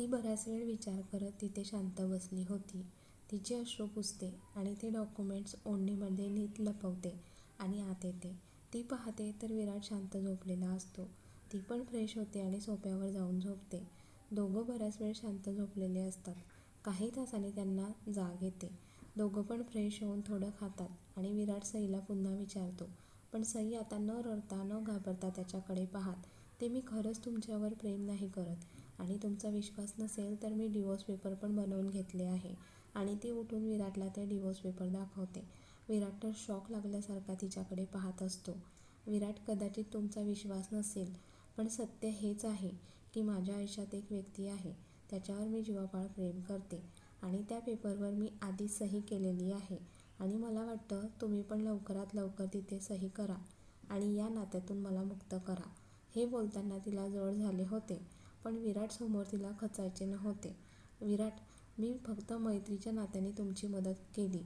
ती बराच वेळ विचार करत तिथे शांत बसली होती. तिचे अश्रू पुसते आणि ते डॉक्युमेंट्स ओढणीमध्ये नीट लपवते आणि आत येते. ती पाहते तर विराट शांत झोपलेला असतो. ती पण फ्रेश होते आणि सोप्यावर जाऊन झोपते. दोघं बराच वेळ शांत झोपलेले असतात. काही तासांनी त्यांना जाग येते. दोघं पण फ्रेश होऊन थोडं खातात आणि विराट सईला पुन्हा विचारतो, पण सई आता न रडता न घाबरता त्याच्याकडे पाहात, ते मी खरंच तुमच्यावर प्रेम नाही करत आणि तुमचा विश्वास नसेल तर मी डिव्होर्स पेपर पण बनवून घेतले आहे आणि ती उठून विराटला ते डिवोर्स पेपर दाखवते. विराट तर शॉक लागल्यासारखा तिच्याकडे पाहत असतो. विराट कदाचित तुमचा विश्वास नसेल पण सत्य हेच आहे की माझ्या आयुष्यात एक व्यक्ती आहे, त्याच्यावर मी जीवापाळ प्रेम करते आणि त्या पेपरवर मी आधीच सही केलेली आहे आणि मला वाटतं तुम्ही पण लवकरात लवकर तिथे सही करा आणि या नात्यातून मला मुक्त करा. हे बोलताना तिला जड झाले होते पण विराट समोर तिला खचायचे नव्हते. विराट, मी फक्त मैत्रीच्या नात्याने तुमची मदत केली.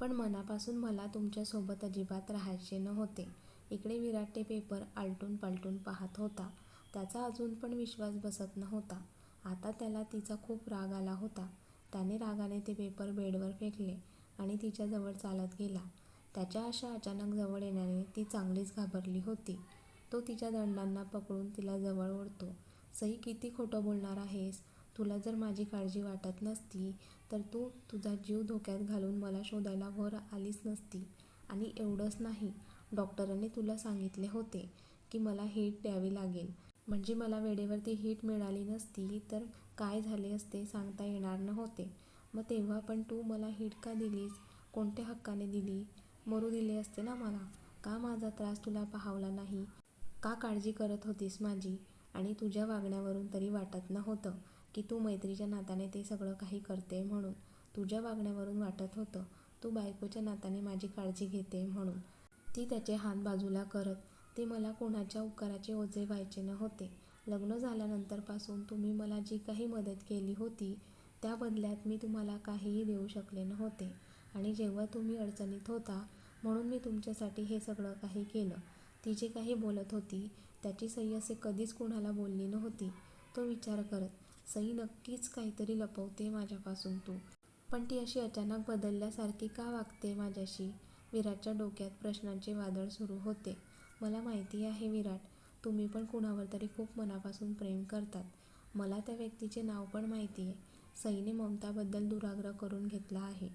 पण मनापासून मला तुमच्यासोबत अजिबात राहायचे नव्हते. इकडे विराट ते पेपर आलटून पालटून पाहत होता. त्याचा अजून पण विश्वास बसत नव्हता. आता त्याला तिचा खूप राग आला होता. त्याने रागाने ते पेपर बेडवर फेकले आणि तिच्याजवळ चालत गेला. त्याच्या अशा अचानक जवळ येण्याने ती चांगलीच घाबरली होती. तो तिच्या दंडांना पकडून तिला जवळ ओढतो. सई किती खोटं बोलणार आहेस? तुला जर माझी काळजी वाटत नसती तर तू तुझा जीव धोक्यात घालून मला शोधायला वर आलीच नसती आणि एवढंच नाही, डॉक्टरांनी तुला सांगितले होते की मला हीट द्यावी लागेल. म्हणजे मला वेळेवरती हीट मिळाली नसती तर काय झाले असते सांगता येणार नव्हते. मग तेव्हा पण तू मला हीट का दिलीस? कोणत्या हक्काने दिली? मरू दिले असते ना मला? का माझा त्रास तुला पाहावला नाही? का काळजी करत होतीस माझी? आणि तुझ्या वागण्यावरून तरी वाटत नव्हतं की तू मैत्रीच्या नात्याने ते सगळं काही करते म्हणून. तुझ्या वागण्यावरून वाटत होतं तू बायकोच्या नात्याने माझी काळजी घेते म्हणून. ती त्याचे हात बाजूला करत, ते मला कोणाच्या उपकाराचे ओझे व्हायचे नव्हते. लग्न झाल्यानंतरपासून तुम्ही मला जी काही मदत केली होती त्या बदल्यात मी तुम्हाला काहीही देऊ शकले नव्हते आणि जेव्हा तुम्ही अडचणीत होता म्हणून मी तुमच्यासाठी हे सगळं काही केलं. ती जे काही बोलत होती त्याची सई असे कधीच कुणाला बोलली नव्हती. तो विचार करत, सई नक्कीच काहीतरी लपवते माझ्यापासून तू. पण ती अशी अचानक बदलल्यासारखी का वागते माझ्याशी? विराटच्या डोक्यात प्रश्नांचे वादळ सुरू होते. मला माहिती आहे विराट, तुम्ही पण कुणावर तरी खूप मनापासून प्रेम करतात. मला त्या व्यक्तीचे नाव पण माहिती आहे सईने ममताबद्दल दुराग्रह करून घेतला आहे.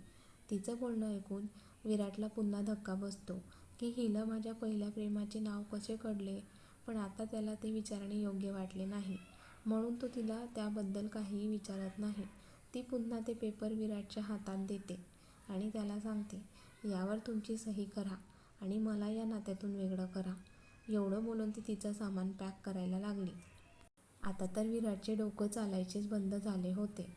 तिचं बोलणं ऐकून विराटला पुन्हा धक्का बसतो की हिला माझ्या पहिल्या प्रेमाचे नाव कसे कळले? पण आता त्याला ते विचारणे योग्य वाटले नाही म्हणून तो तिला त्याबद्दल काहीही विचारत नाही. ती पुन्हा ते पेपर विराटच्या हातात देते आणि त्याला सांगते, यावर तुमची सही करा आणि मला या नात्यातून वेगळं करा. एवढं बोलून ती तिचं सामान पॅक करायला लागली. आता तर विराटचे डोकं चालायचेच बंद झाले होते.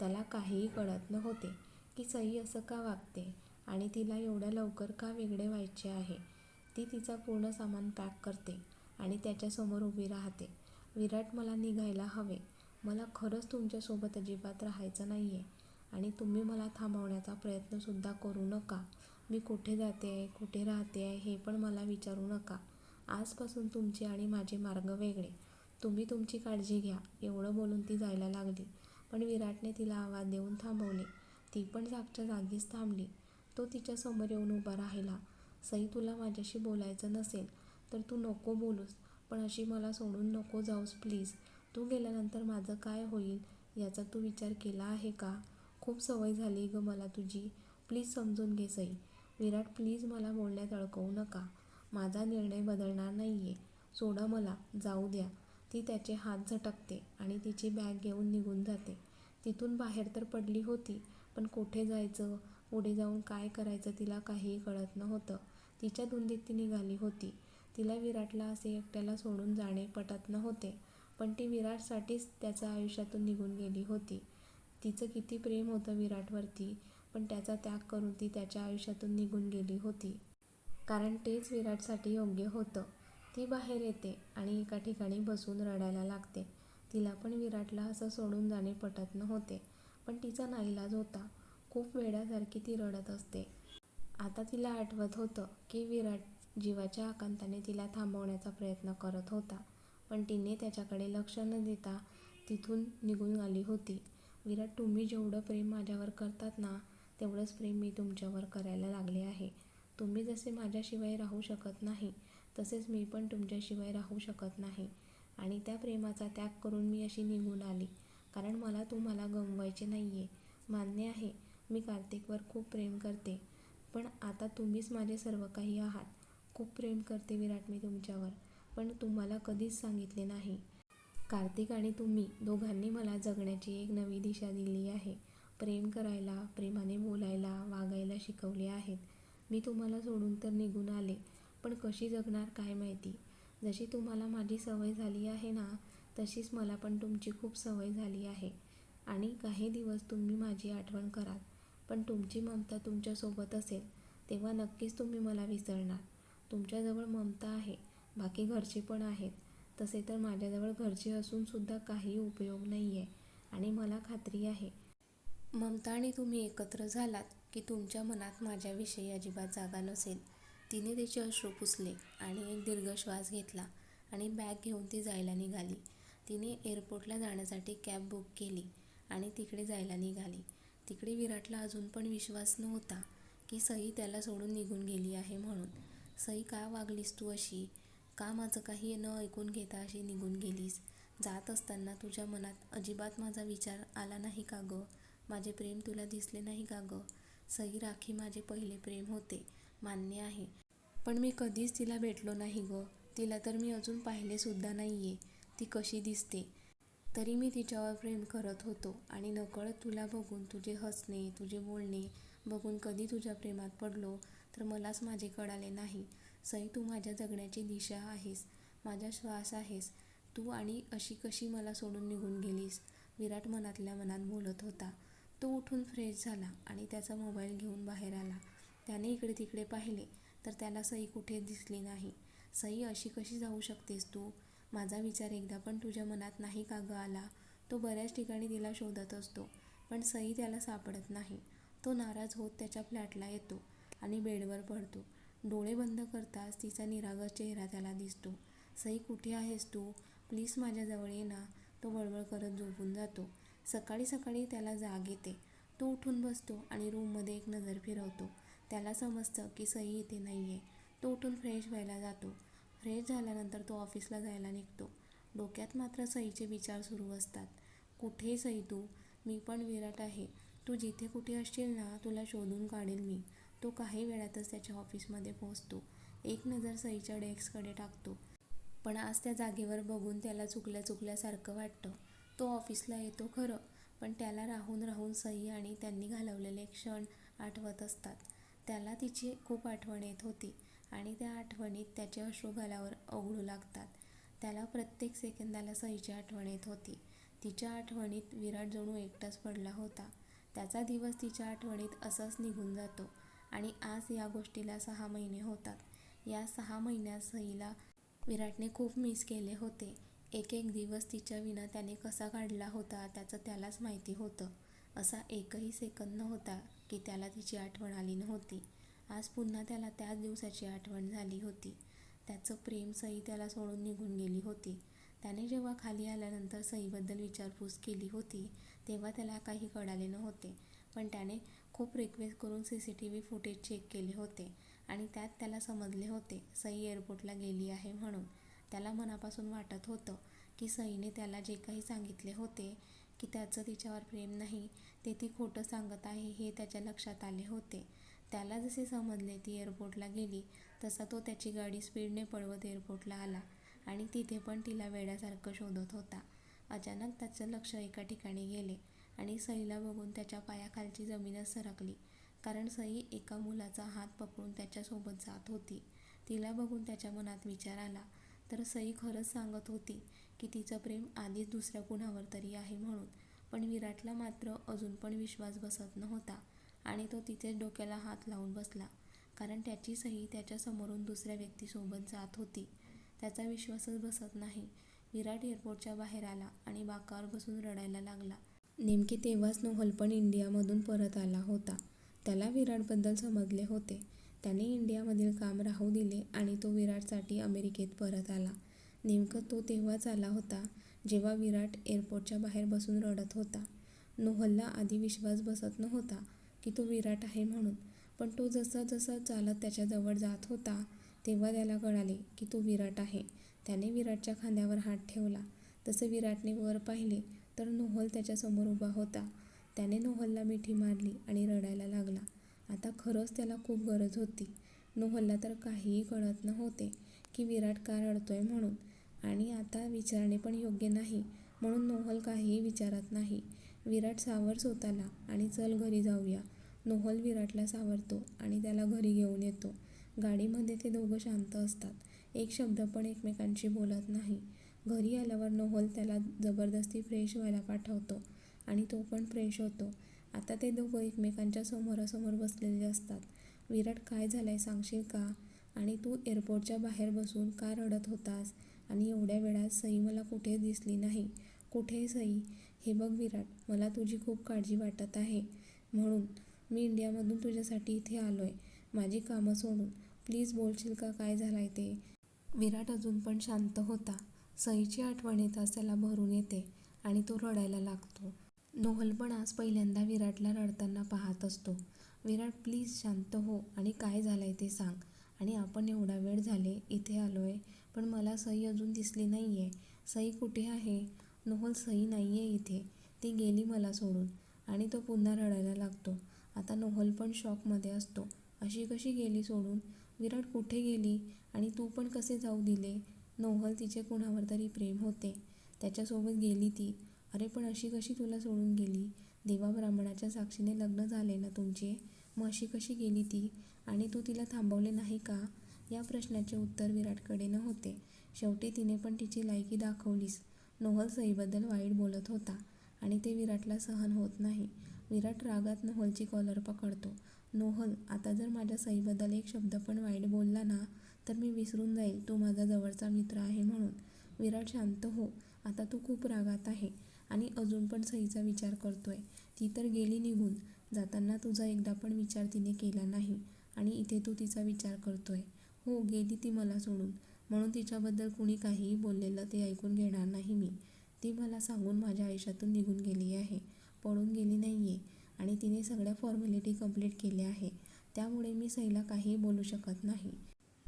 त्याला काहीही कळत नव्हते की सई असं का वागते आणि तिला एवढ्या लवकर का वेगळे व्हायचे आहे. ती तिचा पूर्ण सामान पॅक करते आणि त्याच्यासमोर उभी राहते. विराट मला निघायला हवे. मला खरंच तुमच्यासोबत अजिबात राहायचं नाही आहे आणि तुम्ही मला थांबवण्याचा प्रयत्नसुद्धा करू नका. मी कुठे जाते आहे कुठे राहते आहे हे पण मला विचारू नका. आजपासून तुमचे आणि माझे मार्ग वेगळे. तुम्ही तुमची काळजी घ्या. एवढं बोलून ती जायला लागली पण विराटने तिला आवाज देऊन थांबवले. ती पण जागच्या जागीच थांबली. तो तिच्यासमोर येऊन उभा राहिला, सई तुला माझ्याशी बोलायचं नसेल तर तू नको बोलूस पण अशी मला सोडून नको जाऊस प्लीज. तू गेल्यानंतर माझं काय होईल याचा तू विचार केला आहे का? खूप सवय झाली गं मला तुझी. प्लीज समजून घे सई. विराट प्लीज मला बोलण्यात अडकवू नका. माझा निर्णय बदलणार नाही आहे सोडा मला, जाऊ द्या. ती त्याचे हात झटकते आणि तिची बॅग घेऊन निघून जाते. तिथून बाहेर तर पडली होती पण कुठे जायचं, पुढे जाऊन काय करायचं तिला काहीही कळत नव्हतं. तिच्या धुंदीत ती निघाली होती. तिला विराटला असे एकट्याला सोडून जाणे पटत नव्हते पण ती विराटसाठीच त्याच्या आयुष्यातून निघून गेली होती. तिचं किती प्रेम होतं विराटवरती पण त्याचा त्याग करून ती त्याच्या आयुष्यातून निघून गेली होती. कारण तेच विराटसाठी योग्य होतं. ती बाहेर येते आणि एका ठिकाणी बसून रडायला लागते. तिला पण विराटला असं सोडून जाणे पटत नव्हते पण तिचा नाईलाज होता. खूप वेळासारखी ती रडत असते. आता तिला आठवत होतं की विराट जीवाच्या आकांताने तिला थांबवण्याचा प्रयत्न करत होता. पण तिने त्याच्याकडे लक्ष न देता तिथून निघून आली होती. विराट तुम्ही जेवढं प्रेम माझ्यावर करतात ना तेवढंच प्रेम मी तुमच्यावर करायला लागले आहे. तुम्ही जसे माझ्याशिवाय राहू शकत नाही तसेच मी पण तुमच्याशिवाय राहू शकत नाही. आणि त्या प्रेमाचा त्याग करून मी अशी निघून आली. कारण मला तुम्हाला गमवायचे नाही आहे मान्य आहे मी कार्तिकवर खूप प्रेम करते. पण आता तुम्हीच माझे सर्व काही आहात. खूप प्रेम करते विराट मी तुमच्यावर पण तुम्हाला कधीच सांगितले नाही. कार्तिक आणि तुम्ही दोघांनी मला जगण्याची एक नवी दिशा दिली आहे. प्रेम करायला प्रेमाने बोलायला वागायला शिकवले आहेत. मी तुम्हाला सोडून तर निघून आले पण कशी जगणार काय माहिती? जशी तुम्हाला माझी सवय झाली आहे ना तशीच मला पण तुमची खूप सवय झाली आहे. आणि काही दिवस तुम्ही माझी आठवण कराल पण तुमची ममता तुमच्यासोबत असेल तेव्हा नक्कीच तुम्ही मला विसरणार. तुमच्याजवळ ममता आहे बाकी घरचे पण आहेत. तसे तर माझ्याजवळ घरचे असूनसुद्धा काही उपयोग नाही आहे आणि मला खात्री आहे. ममता आणि तुम्ही एकत्र झालात की तुमच्या मनात माझ्याविषयी अजिबात जागा नसेल. तिने तिचे अश्रू पुसले आणि एक दीर्घ श्वास घेतला आणि बॅग घेऊन ती जायला निघाली. तिने एअरपोर्टला जाण्यासाठी कॅब बुक केली आणि तिकडे जायला निघाली. तिकडे विराटला अजून पण विश्वास नव्हता की सई त्याला सोडून निघून गेली आहे म्हणून. सई का वागलीस तू अशी? का माझं काही न ऐकून घेता अशी निघून गेलीस. जात असताना तुझ्या मनात अजिबात माझा विचार आला नाही का गं? माझे प्रेम तुला दिसले नाही का गं? सई राखी माझे पहिले प्रेम होते मान्य आहे. पण मी कधीच तिला भेटलो नाही गं. तिला तर मी अजून पाहिलेसुद्धा नाही आहे ती कशी दिसते? तरी मी तिच्यावर प्रेम करत होतो आणि नकळत तुला बघून तुझे हसणे तुझे बोलणे बघून कधी तुझ्या प्रेमात पडलो? तर मलाच माझे कळाले नाही. सई तू माझ्या जगण्याची दिशा आहेस माझा श्वास आहेस. तू आणि अशी कशी मला सोडून निघून गेलीस? विराट मनातल्या मनात बोलत होता. तो उठून फ्रेश झाला आणि त्याचा मोबाईल घेऊन बाहेर आला. त्याने इकडे तिकडे पाहिले तर त्याला सई कुठे दिसली नाही. सई अशी कशी जाऊ शकतेस तू? माझा विचार एकदा पण तुझ्या मनात नाही का गं आला? तो बऱ्याच ठिकाणी तिला शोधत असतो पण सई त्याला सापडत नाही. तो नाराज होत त्याच्या फ्लॅटला येतो. आणि बेडवर पडतो. डोळे बंद करताच तिचा निरागस चेहरा त्याला दिसतो. सई कुठे आहेस तू? प्लीज माझ्याजवळ ये ना. तो बळबळ करत झोपून जातो. सकाळी सकाळी त्याला जाग येते. तो उठून बसतो आणि रूममध्ये एक नजर फिरवतो. त्याला समजतं की सई इथे नाही आहे तो उठून फ्रेश व्हायला जातो. फ्रेश झाल्यानंतर तो ऑफिसला जायला निघतो. डोक्यात मात्र सईचे विचार सुरू असतात. कुठे सई तू? मी पण विराट आहे. तू जिथे कुठे असशील ना तुला शोधून काढेल मी. तो काही वेळातच त्याच्या ऑफिसमध्ये पोहोचतो. एक नजर सईच्या डेस्ककडे टाकतो. पण आज त्या जागेवर बघून त्याला चुकल्या चुकल्यासारखं वाटतं. तो ऑफिसला येतो खरं पण त्याला राहून राहून सई आणि त्यांनी घालवलेले क्षण आठवत असतात. त्याला तिची खूप आठवण येत होती आणि त्या आठवणीत त्याचे अश्रू घालावर ओघळू लागतात. त्याला प्रत्येक सेकंदाला सईची आठवण येत होती. तिच्या आठवणीत विराट जणू एकटाच पडला होता. त्याचा दिवस तिच्या आठवणीत असंच निघून जातो. आणि आज या गोष्टीला सहा महिने होतात. या सहा महिन्यात सईला विराटने खूप मिस केले होते. एक एक दिवस तिच्या विना त्याने कसा काढला होता त्याचं त्यालाच माहिती होतं. असा एकही सेकंद नव्हता की त्याला तिची आठवण आली नव्हती. आज पुन्हा त्याला त्याच दिवसाची आठवण झाली होती. त्याचं प्रेम सई त्याला सोडून निघून गेली होती. त्याने जेव्हा खाली आल्यानंतर सईबद्दल विचारपूस केली होती तेव्हा त्याला काही कळाले नव्हते. पण त्याने खूप रिक्वेस्ट करून C C T V footage check केले होते आणि त्यात त्याला समजले होते सई एअरपोर्टला गेली आहे म्हणून. त्याला मनापासून वाटत होतं की सईने त्याला जे काही सांगितले होते की त्याचं तिच्यावर प्रेम नाही ते ती खोटं सांगत आहे हे त्याच्या लक्षात आले होते. त्याला जसे समजले ती एअरपोर्टला गेली तसा तो त्याची गाडी स्पीडने पळवत एअरपोर्टला आला आणि तिथे पण तिला वेड्यासारखं शोधत होता. अचानक त्याचं लक्ष एका ठिकाणी गेले. आणि सईला बघून त्याच्या पायाखालची जमीनच सरकली. कारण सई एका मुलाचा हात पकडून त्याच्यासोबत जात होती. तिला बघून त्याच्या मनात विचार आला. तर सई खरंच सांगत होती की तिचं प्रेम आधीच दुसऱ्या कुणावर तरी आहे म्हणून. पण विराटला मात्र अजून पण विश्वास बसत नव्हता आणि तो तिथेच डोक्याला हात लावून बसला. कारण त्याची सही त्याच्यासमोरून दुसऱ्या व्यक्तीसोबत जात होती. त्याचा विश्वासच बसत नाही. विराट एअरपोर्टच्या बाहेर आला आणि बाकावर बसून रडायला लागला. नेमके तेव्हाच नोहल पण इंडियामधून परत आला होता त्याला विराटबद्दल समजले होते त्याने इंडियामधील काम राहू दिले आणि तो विराटसाठी अमेरिकेत परत आला नेमकं तो तेव्हाच आला होता जेव्हा विराट एअरपोर्टच्या बाहेर बसून रडत होता. नोहलला आधी विश्वास बसत नव्हता की तो विराट आहे म्हणून. पण तो जसा जसा चालत त्याच्याजवळ जात होता तेव्हा त्याला कळाले की तो विराट आहे. त्याने विराटच्या खांद्यावर हात ठेवला. तसे विराटने वर पाहिले तर नोहल त्याच्यासमोर उभा होता. त्याने नोहलला मिठी मारली आणि रडायला लागला. आता खरंच त्याला खूप गरज होती. नोहलला तर काहीही कळत नव्हते की विराट का रडतोय म्हणून. आणि आता विचारणे पण योग्य नाही म्हणून नोहल काहीही विचारत नाही. विराट सावर स्वतःला आणि चल घरी जाऊया. नोहल विराटला सावरतो आणि त्याला घरी घेऊन येतो. गाडीमध्ये ते दोघं शांत असतात. एक शब्द पण एकमेकांशी बोलत नाही. घरी आल्यावर नोहल त्याला जबरदस्ती फ्रेश व्हायला पाठवतो आणि तो पण फ्रेश होतो. आता ते दोघं एकमेकांच्या समोरासमोर बसलेले असतात. विराट काय झालं आहे सांगशील का? आणि तू एअरपोर्टच्या बाहेर बसून का रडत होतास? आणि एवढ्या वेळात सई मला कुठे दिसली नाही. कुठे सई? हे बघ विराट, मला तुझी खूप काळजी वाटत आहे म्हणून मी इंडियामधून तुझ्यासाठी इथे आलो आहे माझी कामं सोडून. प्लीज बोलशील का काय झालं आहे ते? विराट अजून पण शांत होता. सईची आठवण येताच त्याला भरून येते आणि तो रडायला लागतो. नोहल पण आज पहिल्यांदा विराटला रडताना पाहत असतो. विराट प्लीज शांत हो आणि काय झालंय ते सांग. आणि आपण एवढा वेळ झाले इथे आलो आहे पण मला सई अजून दिसली नाही आहे सई कुठे आहे? नोहल सई आहे इथे. ती गेली मला सोडून. आणि तो पुन्हा रडायला लागतो. आता नोहल पण शॉकमध्ये असतो. अशी कशी गेली सोडून? विराट कुठे गेली? आणि तू पण कसे जाऊ दिले? नोहल तिचे कुणावर तरी प्रेम होते. त्याच्यासोबत गेली ती. अरे पण अशी कशी तुला सोडून गेली? देवा ब्राह्मणाच्या साक्षीने लग्न झाले ना तुमचे? मग अशी कशी गेली ती? आणि तू तिला थांबवले नाही का? या प्रश्नाचे उत्तर विराटकडे नव्हते. शेवटी तिने पण तिची लायकी दाखवलीस नोहल सईबद्दल वाईट बोलत होता आणि ते विराटला सहन होत नाही. विराट रागात नोहलची कॉलर पकडतो. नोहल, आता जर माझ्या सईबद्दल एक शब्द पण वाईट बोलला ना तर मी विसरून जाईल तो माझा जवळचा मित्र आहे म्हणून. विराट शांत हो. आता तू खूप रागात आहे आणि अजून पण सईचा विचार करतोय. ती तर गेली निघून. जाताना तुझा एकदा पण विचार तिने केला नाही आणि इथे तू तिचा विचार करतोय. हो गेली ती मला सोडून. म्हणून तिच्याबद्दल कुणी काहीही बोललेलं ते ऐकून घेणार नाही मी. ती मला सांगून माझ्या आयुष्यातून निघून गेली आहे. पळून गेली नाही आहे आणि तिने सगळ्या फॉर्मॅलिटी कंप्लीट केल्या आहे. त्यामुळे मी सईला काहीही बोलू शकत नाही.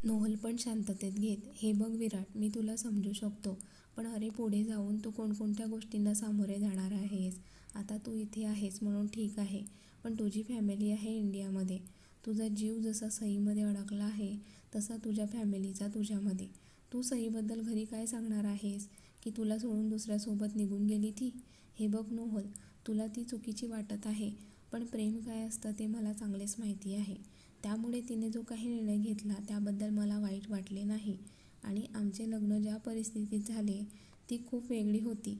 नोहल पण शांततेत घेत, हे बघ विराट, मी तुला समजू शकतो. पण अरे पुढे जाऊन तू कोणकोणत्या गोष्टींना सामोरे जाणार आहेस? आता तू इथे आहेस म्हणून ठीक आहे. पण तुझी फॅमिली आहे इंडियामध्ये. तुझा जीव जसा सईमध्ये अडकला आहे तसा तुझ्या फॅमिलीचा तुझ्यामध्ये. तू सईबद्दल घरी काय सांगणार आहेस? की तुला सोडून दुसऱ्यासोबत निघून गेली ती? हे बघ नोहल, तुला ती चुकीची वाटत आहे. पण प्रेम काय असतं ते मला चांगलेच माहिती आहे. त्यामुळे तिने जो काही निर्णय घेतला त्याबद्दल मला वाईट वाटले नाही. आणि आमचे लग्न ज्या परिस्थितीत झाले ती खूप वेगळी होती.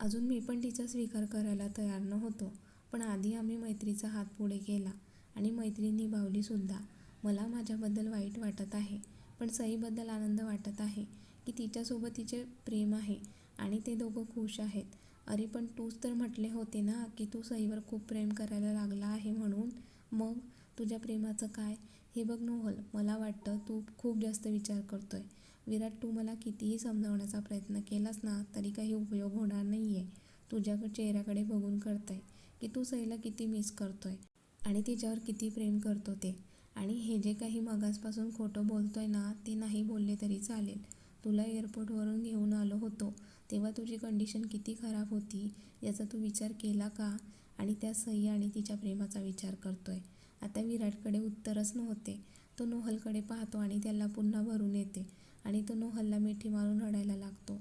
अजून मी पण तिचा स्वीकार करायला तयार नव्हतो. पण आधी आम्ही मैत्रीचा हात पुढे केला आणि मैत्री निभावलीसुद्धा मला माझ्याबद्दल वाईट वाटत आहे. पण सईबद्दल आनंद वाटत आहे की तिच्यासोबत तिचे प्रेम आहे आणि ते दोघं खुश आहेत. अरे पण तूच तर म्हटले होते ना की तू सईवर खूप प्रेम करायला लागला आहे म्हणून. मग, तुझ्या प्रेमाचं काय? हे बघ नोहल, मला वाटतं तू खूप जास्त विचार करतोय. विराट तू मला कितीही समजावण्याचा प्रयत्न केलास ना तरी काही उपयोग होणार नाही आहे तुझ्या चेहऱ्याकडे बघून करतंय की तू सईला किती मिस करतोय. आणि तिच्यावर किती प्रेम करतो ते. आणि हे जे काही मगासपासून खोटं बोलतोय ना ते नाही बोलले तरी चालेल. तुला एअरपोर्टवरून घेऊन आलो होतो तेव्हा तुझी कंडिशन किती खराब होती याचा तू विचार केला का? आणि त्या सई आणि तिच्या प्रेमाचा विचार करतोय. आता विराटकडे उत्तरच नव्हते. तो नोहलकडे पाहतो आणि त्याला पुन्हा भरून येते आणि तो नोहलला मिठी मारून रडायला लागतो.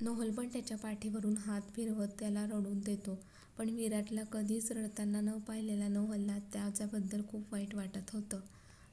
नोहल पण त्याच्या पाठीवरून हात फिरवत त्याला रडून देतो. पण विराटला कधीच रडताना न पाहिलेल्या नोहलला त्याच्याबद्दल खूप वाईट वाटत होतं.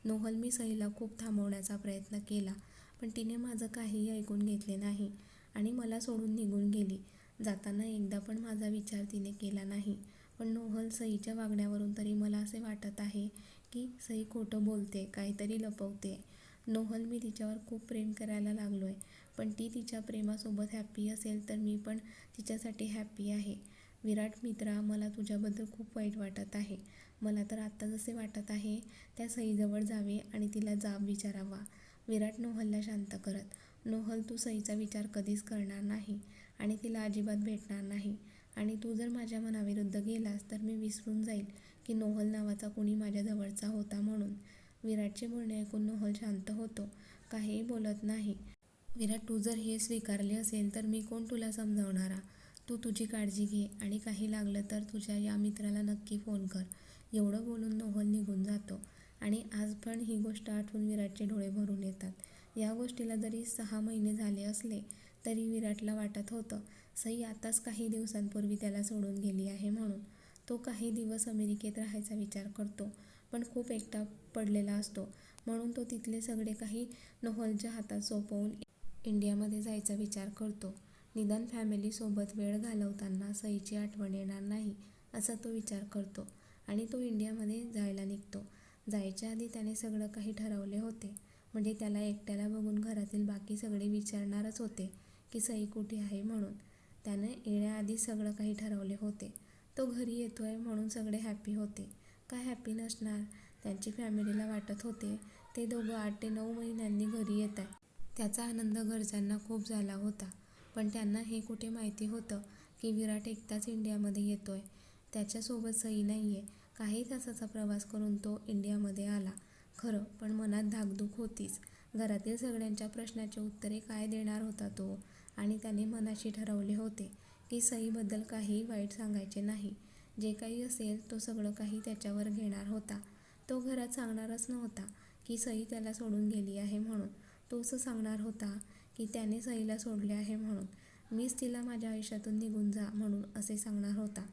नोहल मी सईला खूप थांबवण्याचा प्रयत्न केला पण तिने माझं काहीही ऐकून घेतले नाही आणि मला सोडून निघून गेली. जाताना एकदा पण माझा विचार तिने केला नाही. पण नोहल सईच्या वागण्यावरून तरी मला असे वाटत आहे की सई खोटं बोलते काहीतरी लपवते नोहल मी तिच्यावर खूप प्रेम करायला लागलो आहे पण ती तिच्या प्रेमासोबत हॅप्पी असेल तर मी पण तिच्यासाठी हॅप्पी आहे. विराट मित्रा मला तुझ्याबद्दल खूप वाईट वाटत आहे. मला तर आत्ता जसे वाटत आहे त्या सईजवळ जावे आणि तिला जाब विचारावा. विराट नोहलला शांत करत, नोहल तू सईचा विचार कधीच करणार नाही आणि तिला अजिबात भेटणार नाही आणि तू जर माझ्या मनाविरुद्ध गेलास तर मी विसरून जाईल की नोहल नावाचा कुणी माझ्या जवळचा होता म्हणून. विराटचे बोलणे ऐकून नोहल शांत होतो. काहीही बोलत नाही. विराट तू जर हे स्वीकारले असेल तर मी कोण तुला समजावणारा? तू तुझी काळजी घे आणि काही लागलं तर तुझ्या या मित्राला नक्की फोन कर. एवढं बोलून नोहल निघून जातो. आणि आज पण ही गोष्ट आठवून विराटचे डोळे भरून येतात. या गोष्टीला जरी सहा महिने झाले असले तरी विराटला वाटत होतं सई आताच काही दिवसांपूर्वी त्याला सोडून गेली आहे म्हणून. तो काही दिवस अमेरिकेत राहायचा विचार करतो पण खूप एकटा पडलेला असतो. म्हणून तो तिथले सगळे काही नोहलच्या हातात सोपवून इंडियामध्ये जायचा विचार करतो. निदान फॅमिलीसोबत वेळ घालवताना सईची आठवण येणार नाही असा तो विचार करतो आणि तो इंडियामध्ये जायला निघतो. जायच्या आधी त्याने सगळं काही ठरवले होते. म्हणजे त्याला एकट्याला बघून घरातील बाकी सगळे विचारणारच होते की सई कुठे आहे म्हणून. त्याने येण्याआधी सगळं काही ठरवले होते. तो घरी येतो आहे म्हणून सगळे हॅपी होते. काय हॅपी नसणार? त्यांची फॅमिलीला वाटत होते. ते दोघं आठ ते नऊ महिन्यांनी घरी येत आहे त्याचा आनंद घरच्यांना खूप झाला होता. पण त्यांना हे कुठे माहिती होतं की विराट एकटाच इंडियामध्ये येतो आहे त्याच्यासोबत सई नाही आहे काही तासाचा प्रवास करून तो इंडियामध्ये आला. खरं पण मनात धाकधूक होतीच. घरातील सगळ्यांच्या प्रश्नाचे उत्तरे काय देणार होता तो? आणि त्याने मनाशी ठरवले होते की सईबद्दल काही वाईट सांगायचे नाही. जे काही असेल तो सगळं काही त्याच्यावर घेणार होता. तो घरात सांगणारच नव्हता की सई त्याला सोडून गेली आहे म्हणून. तो असं सांगणार होता की त्याने सईला सोडले आहे म्हणून. मीच तिला माझ्या आयुष्यातून निघून जा म्हणून असे सांगणार होता.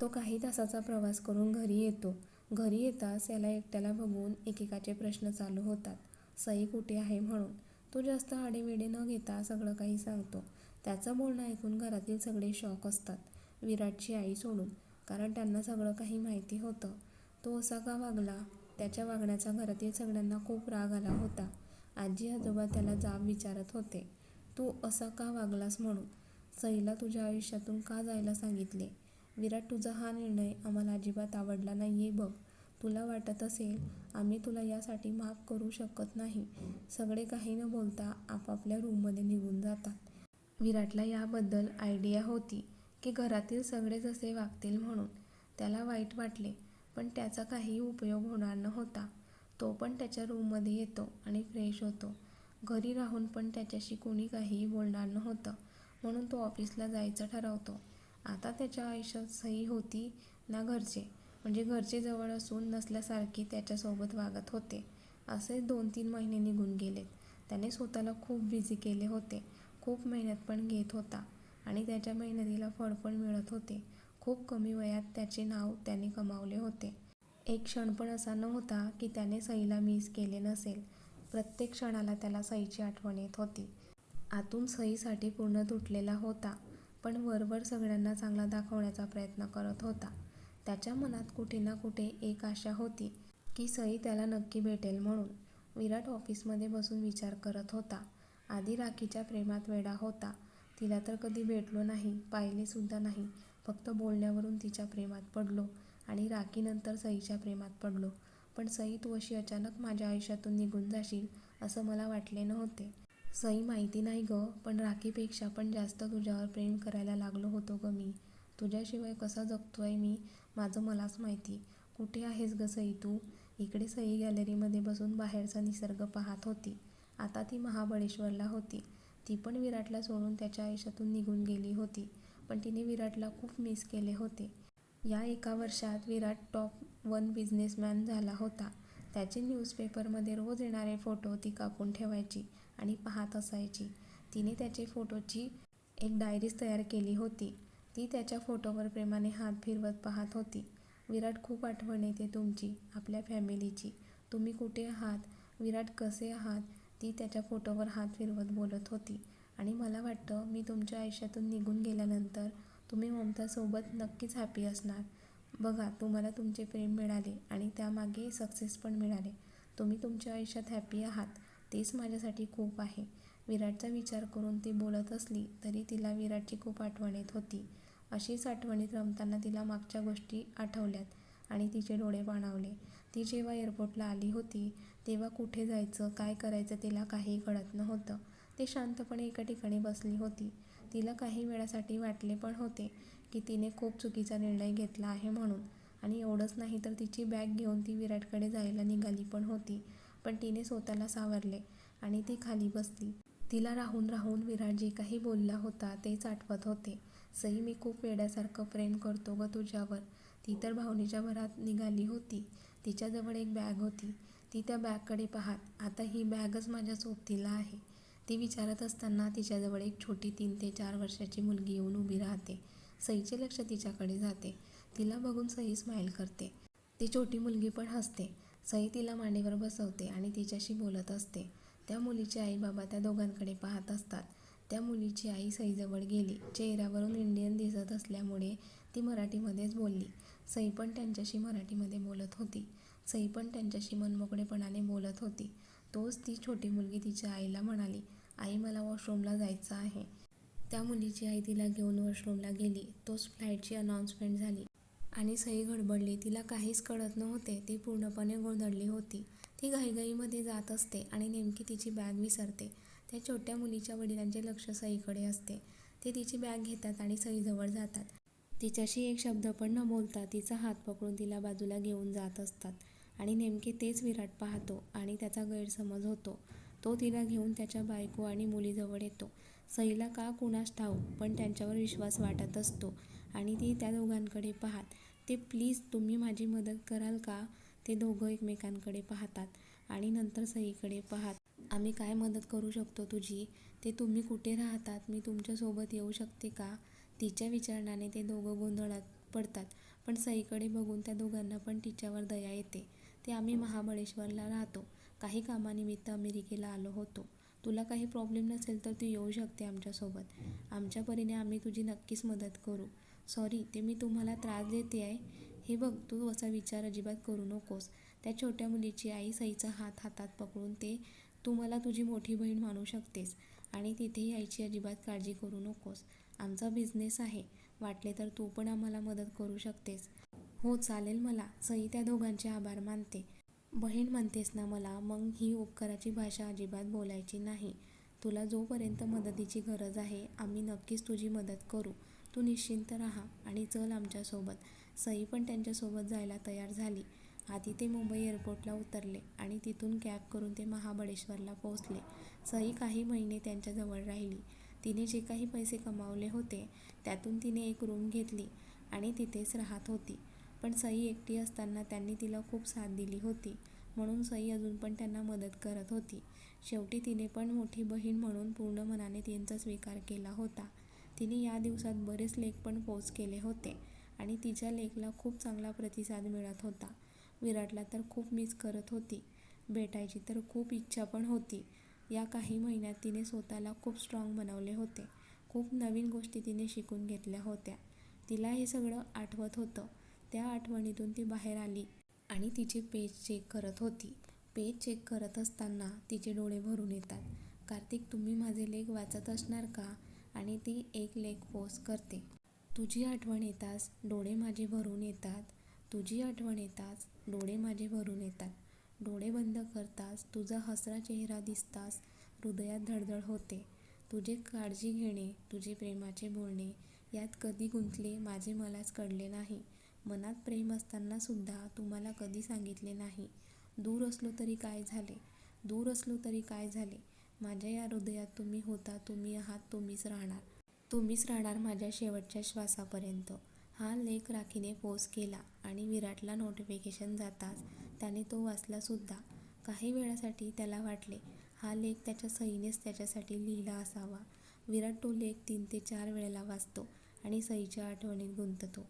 तो काही तासाचा प्रवास करून घरी येतो. घरी येताच याला एकट्याला बघून एकेकाचे प्रश्न चालू होतात. सई कुठे आहे म्हणून? तो जास्त आडेवेडे न घेता सगळं काही सांगतो. त्याचं बोलणं ऐकून घरातील सगळे शॉक असतात. विराटची आई सोडून कारण त्यांना सगळं काही माहिती होतं. तो असा का वागला? त्याच्या वागण्याचा घरातील सगळ्यांना खूप राग आला होता. आजी आजोबा त्याला जाब विचारत होते. तू असा का वागलास म्हणून? सईला तुझ्या आयुष्यातून का जायला सांगितले? विराट तुझा हा निर्णय आम्हाला अजिबात आवडला नाही आहे बघ. तुला वाटत असेल आम्ही तुला यासाठी माफ करू शकत नाही. सगळे काही न बोलता आपापल्या रूममध्ये निघून जातात. विराटला याबद्दल आयडिया होती की घरातील सगळे जसे वागतील म्हणून. त्याला वाईट वाटले पण त्याचा काही उपयोग होणार नव्हता. तो पण त्याच्या रूममध्ये येतो आणि फ्रेश होतो. घरी राहून पण त्याच्याशी कोणी काहीही बोलणार नव्हतं म्हणून तो ऑफिसला जायचं ठरवतो. आता त्याच्या आयुष्यात सही होती ना घरचे? म्हणजे घरचे जवळ असून नसल्यासारखी त्याच्यासोबत वागत होते. असे दोन तीन महिने निघून गेलेत. त्याने स्वतःला खूप बिझी केले होते. खूप मेहनत पण घेत होता आणि त्याच्या मेहनतीला फळ पण मिळत होते. खूप कमी वयात त्याचे नाव त्याने कमावले होते. एक क्षण पण असा नव्हता की त्याने सईला मिस केले नसेल. प्रत्येक क्षणाला त्याला सईची आठवण येत होती. आतून सईसाठी पूर्ण तुटलेला होता पण वरवर सगळ्यांना चांगला दाखवण्याचा प्रयत्न करत होता. त्याच्या मनात कुठे ना कुठे एक आशा होती की सई त्याला नक्की भेटेल म्हणून. विराट ऑफिसमध्ये बसून विचार करत होता. आधी राखीच्या प्रेमात वेडा होता. तिला तर कधी भेटलो नाही पाहिलेसुद्धा नाही. फक्त बोलण्यावरून तिच्या प्रेमात पडलो आणि राखीनंतर सईच्या प्रेमात पडलो. पण सई तू अशी अचानक माझ्या आयुष्यातून निघून जाशील असं मला वाटले नव्हते. सई माहिती नाही गं पण राखीपेक्षा पण जास्त तुझ्यावर प्रेम करायला लागलो होतो गं मी. तुझ्याशिवाय कसा जगतोय मी? माझं मलाच माहिती. कुठे आहेस गं सई तू? इकडे सई गॅलरीमध्ये बसून बाहेरचा निसर्ग पाहत होती. आता ती महाबळेश्वरला होती. ती पण विराटला सोडून त्याच्या आयुष्यातून निघून गेली होती पण तिने विराटला खूप मिस केले होते. या एका वर्षात विराट टॉप वन बिझनेसमॅन झाला होता. त्याचे न्यूजपेपरमध्ये रोज येणारे फोटो ती कापून ठेवायची आणि पाहत असायची. तिने त्याचे फोटोची एक डायरीज तयार केली होती. ती त्याच्या फोटोवर प्रेमाने हात फिरवत पाहत होती. विराट खूप आठवण येते तुमची आपल्या फॅमिलीची. तुम्ही कुठे आहात? विराट कसे आहात? ती त्याच्या फोटोवर हात फिरवत बोलत होती. आणि मला वाटतं मी तुमच्या आयुष्यातून निघून गेल्यानंतर तुम्ही ममतासोबत नक्कीच हॅपी असणार. बघा तुम्हाला तुमचे प्रेम मिळाले आणि त्यामागे सक्सेस पण मिळाले. तुम्ही तुमच्या आयुष्यात हॅपी आहात तेच माझ्यासाठी खूप आहे. विराटचा विचार करून ती बोलत असली तरी तिला विराटची खूप आठवण येत होती. अशीच आठवणीत रमताना तिला मागच्या गोष्टी आठवल्यात आणि तिचे डोळे पाणावले ती जेव्हा एअरपोर्टला आली होती तेव्हा कुठे जायचं काय करायचं तिला काही कळत नव्हतं. ती शांतपणे एका ठिकाणी बसली होती. तिला काही वेळासाठी वाटले पण होते की तिने खूप चुकीचा निर्णय घेतला आहे म्हणून. आणि एवढंच नाही तर तिची बॅग घेऊन ती विराटकडे जायला निघाली पण होती. पण तिने स्वतःला सावरले आणि ती खाली बसली. तिला राहून राहून विराट जे काही बोलला होता तेच आठवत होते. सई मी खूप वेड्यासारखं प्रेम करतो ग तुझ्यावर. ती तर भावनेच्या भरात निघाली होती. तिच्याजवळ एक बॅग होती. ती त्या बॅगकडे पाहत आता ही बॅगच माझ्या सोबतीला आहे. ती विचारत असताना तिच्याजवळ एक छोटी तीन ते चार वर्षाची मुलगी येऊन उभी राहते. सईचे लक्ष तिच्याकडे जाते. तिला बघून सई स्माईल करते. ती छोटी मुलगी पण हसते. सई तिला मांडीवर बसवते आणि तिच्याशी बोलत असते. त्या मुलीचे आई बाबा त्या दोघांकडे पाहत असतात. त्या मुलीची आई सईजवळ गेली. चेहऱ्यावरून इंडियन दिसत असल्यामुळे ती मराठीमध्येच बोलली. सई पण त्यांच्याशी मराठीमध्ये बोलत होती. सई पण त्यांच्याशी मनमोकळेपणाने बोलत होती. तोच ती छोटी मुलगी तिच्या आईला म्हणाली आई मला वॉशरूमला जायचं आहे. त्या मुलीची आई तिला घेऊन वॉशरूमला गेली. तोच फ्लाईटची अनाऊन्समेंट झाली. आणि सई गडबडली तिला काहीच कळत नव्हते. ती पूर्णपणे गोंधळली होती. ती घाईघाईमध्ये जात असते आणि नेमकी तिची बॅग विसरते. त्या छोट्या मुलीच्या वडिलांचे लक्ष सईकडे असते. ते तिची बॅग घेतात आणि सईजवळ जातात. तिच्याशी एक शब्द पण न बोलता तिचा हात पकडून तिला बाजूला घेऊन जात असतात आणि नेमके तेच विराट पाहतो आणि त्याचा गैरसमज होतो. तो तिला घेऊन त्याच्या बायको आणि मुलीजवळ येतो. सईला का कुणास ठाऊक पण त्यांच्यावर विश्वास वाटत असतो आणि ती त्या दोघांकडे पाहत ते प्लीज तुम्ही माझी मदत कराल का? ते दोघं एकमेकांकडे पाहतात आणि नंतर सईकडे पाहत आम्ही काय मदत करू शकतो तुझी? ते तुम्ही कुठे राहतात? मी तुमच्यासोबत येऊ शकते का? तिच्या विचारण्याने ते दोघं गोंधळात पडतात. पण सईकडे बघून त्या दोघांना पण तिच्यावर दया येते. ते आम्ही महाबळेश्वरला राहतो. काही कामानिमित्त अमेरिकेला आलो होतो. तुला काही प्रॉब्लेम नसेल तर तू येऊ शकते आमच्यासोबत. आमच्या परीने आम्ही तुझी नक्कीच मदत करू. सॉरी ते मी तुम्हाला त्रास देते आहे. हे बघ तू असा विचार अजिबात करू नकोस. त्या छोट्या मुलीची आई सईचा हात हातात पकडून ते तू मला तुझी मोठी बहीण मानू शकतेस आणि तिथे यायची अजिबात काळजी करू नकोस. आमचा बिझनेस आहे. वाटले तर तू पण आम्हाला मदत करू शकतेस. हो चालेल मला. सई त्या दोघांचे आभार मानते. बहीण म्हणतेस ना मला मग ही उपकाराची भाषा अजिबात बोलायची नाही. तुला जोपर्यंत मदतीची गरज आहे आम्ही नक्कीच तुझी मदत करू. तू निश्चिंत राहा आणि चल आमच्यासोबत. सई पण त्यांच्यासोबत जायला तयार झाली. आधी ते मुंबई एअरपोर्टला उतरले आणि तिथून कॅब करून ते महाबळेश्वरला पोहोचले. सई काही महिने त्यांच्याजवळ राहिली. तिने जे काही पैसे कमावले होते त्यातून तिने एक रूम घेतली आणि तिथेच राहत होती. पण सई एकटी असताना त्यांनी तिला खूप साथ दिली होती म्हणून सई अजून पण त्यांना मदत करत होती. शेवटी तिने पण मोठी बहीण म्हणून पूर्ण मनाने त्यांचा स्वीकार केला होता. तिने या दिवसात बरेच लेख पण पोस्ट केले होते आणि तिच्या लेखला खूप चांगला प्रतिसाद मिळत होता. विराटला तर खूप मिस करत होती. भेटायची तर खूप इच्छा पण होती. या काही महिन्यात तिने स्वतःला खूप स्ट्रॉंग बनवले होते. खूप नवीन गोष्टी तिने शिकून घेतल्या होत्या. तिला हे सगळं आठवत होतं. त्या आठवणीतून ती बाहेर आली आणि तिचे पेज चेक करत होती. पेज चेक करत असताना तिचे डोळे भरून येतात. कार्तिक तुम्ही माझे लेख वाचत असणार का? आणि ती एक लेख पोस्ट करते. तुझी आठवण येताच डोळे माझे भरून येतात. तुझी आठवण येताच डोळे माझे भरून येतात. डोळे बंद करताच तुझा हसरा चेहरा दिसताच हृदयात धडधड होते. तुझे काळजी घेणे तुझे प्रेमाचे बोलणे यात कधी गुंतले माझे मलाच कळले नाही. मनात प्रेम असताना सुद्धा तुम्हाला कधी सांगितले नाही. दूर असलो तरी काय झाले? दूर असलो तरी काय झाले? माझ्या या हृदयात तुम्ही होता तुम्ही आहात तुम्हीच राहणार. तुम्हीच राहणार माझ्या शेवटच्या श्वासापर्यंत. हा लेख राखीने पोस्ट केला आणि विराटला नोटिफिकेशन जाताच त्याने तो वाचलासुद्धा काही वेळासाठी त्याला वाटले हा लेख त्याच्या सईनेच त्याच्यासाठी लिहिला असावा. विराट तो लेख तीन ते चार वेळेला वाचतो आणि सईच्या आठवणीत गुंततो.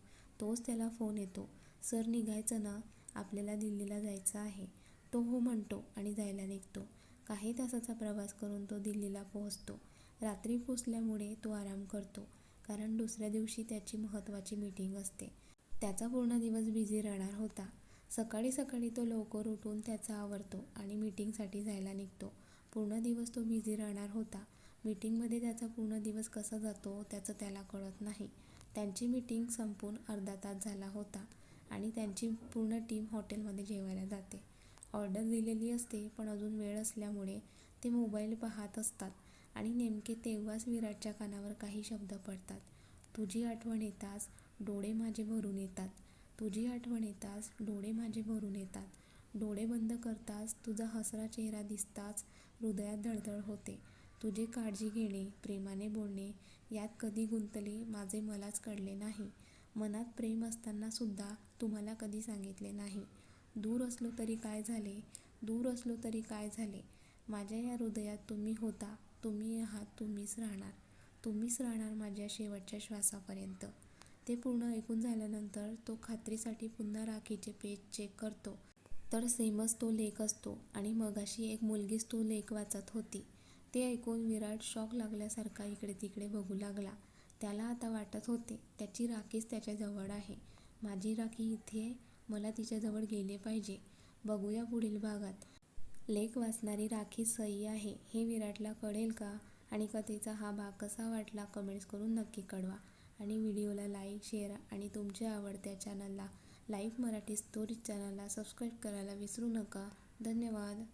तोच त्याला फोन येतो. सर निघायचं ना? आपल्याला दिल्लीला जायचं आहे. तो हो म्हणतो आणि जायला निघतो. काही तासाचा प्रवास करून तो दिल्लीला पोहोचतो. रात्री पोचल्यामुळे तो आराम करतो. कारण दुसऱ्या दिवशी त्याची महत्त्वाची मीटिंग असते. त्याचा पूर्ण दिवस बिझी राहणार होता. सकाळी सकाळी तो लवकर उठून त्याचा आवरतो आणि मीटिंगसाठी जायला निघतो. पूर्ण दिवस तो बिझी राहणार होता. मीटिंगमध्ये त्याचा पूर्ण दिवस कसा जातो त्याचं त्याला कळत नाही. त्यांची मीटिंग संपून अर्धा तास झाला होता आणि त्यांची पूर्ण टीम हॉटेलमध्ये जेवायला जाते. ऑर्डर दिलेली असते पण अजून वेळ असल्यामुळे ते मोबाईल पाहत असतात. आणि नेमके तेव्हाच विराटच्या कानावर काही शब्द पडतात. तुझी आठवण येताच डोळे माझे भरून येतात. तुझी आठवण येताच डोळे माझे भरून येतात. डोळे बंद करताच तुझा हसरा चेहरा दिसताच हृदयात धडधड होते. तुझी काळजी घेणे प्रेमाने बोलणे यात कधी गुंतले माझे मलाच कळले नाही. मनात प्रेम असताना सुद्धा तुम्हाला कधी सांगितले नाही. दूर असलो तरी काय झाले? दूर असलो तरी काय झाले? माझ्या या हृदयात तुम्ही होता. तुम्ही आहात तुम्हीच राहणार. तुम्हीच राहणार माझ्या शेवटच्या श्वासापर्यंत. ते पूर्ण ऐकून झाल्यानंतर तो खात्रीसाठी पुन्हा राखीचे पेज चेक करतो. तर सेमच तो लेख असतो आणि मगाशी एक मुलगीच तो लेख वाचत होती. ते ऐकून विराट शॉक लागल्यासारखा इकडे तिकडे बघू लागला. त्याला आता वाटत होते त्याची राखीच त्याच्याजवळ आहे. माझी राखी इथे मला तिच्याजवळ गेले पाहिजे. बघूया पुढील भागात. लेख वाचणारी राखी सई आहे. हे विराटला कळेल का? आणि कथेचा हा भाग कसा वाटला कमेंट्स करून नक्की कळवा. आणि व्हिडिओला लाईक शेअर आणि तुमच्या आवडत्या चॅनलला लाईव्ह मराठी स्टोरी चॅनलला सबस्क्राईब करायला विसरू नका. धन्यवाद.